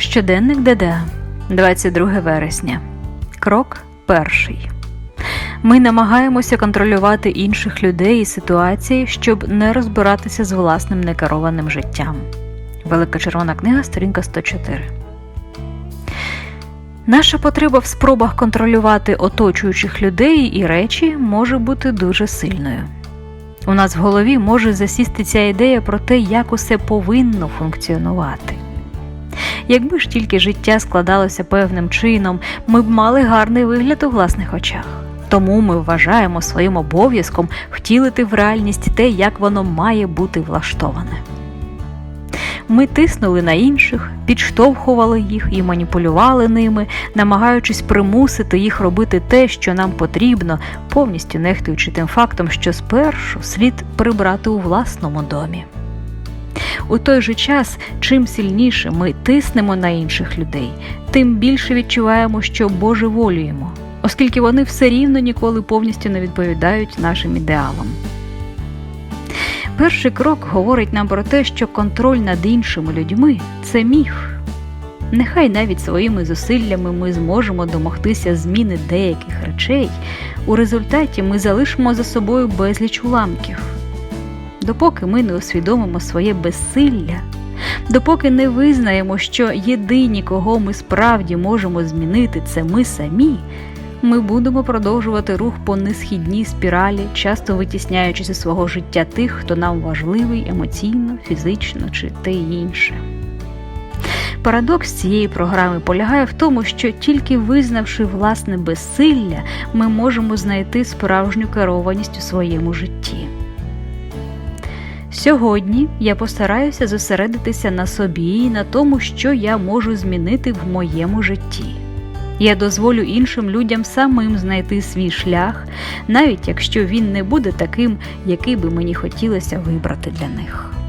Щоденник ДД, 22 вересня. Крок перший. Ми намагаємося контролювати інших людей і ситуації, щоб не розбиратися з власним некерованим життям. Велика червона книга, сторінка 104. Наша потреба в спробах контролювати оточуючих людей і речі може бути дуже сильною. У нас в голові може засісти ця ідея про те, як усе повинно функціонувати. Якби ж тільки життя складалося певним чином, ми б мали гарний вигляд у власних очах. Тому ми вважаємо своїм обов'язком втілити в реальність те, як воно має бути влаштоване. Ми тиснули на інших, підштовхували їх і маніпулювали ними, намагаючись примусити їх робити те, що нам потрібно, повністю нехтуючи тим фактом, що спершу слід прибрати у власному домі. У той же час, чим сильніше ми тиснемо на інших людей, тим більше відчуваємо, що божеволюємо, оскільки вони все рівно ніколи повністю не відповідають нашим ідеалам. Перший крок говорить нам про те, що контроль над іншими людьми це міф. Нехай навіть своїми зусиллями ми зможемо домогтися зміни деяких речей, у результаті ми залишимо за собою безліч уламків. Допоки ми не усвідомимо своє безсилля, допоки не визнаємо, що єдині, кого ми справді можемо змінити, це ми самі, ми будемо продовжувати рух по несхідній спіралі, часто витісняючи зі свого життя тих, хто нам важливий емоційно, фізично чи те інше. Парадокс цієї програми полягає в тому, що тільки визнавши власне безсилля, ми можемо знайти справжню керованість у своєму житті. Сьогодні я постараюся зосередитися на собі і на тому, що я можу змінити в моєму житті. Я дозволю іншим людям самим знайти свій шлях, навіть якщо він не буде таким, який би мені хотілося вибрати для них.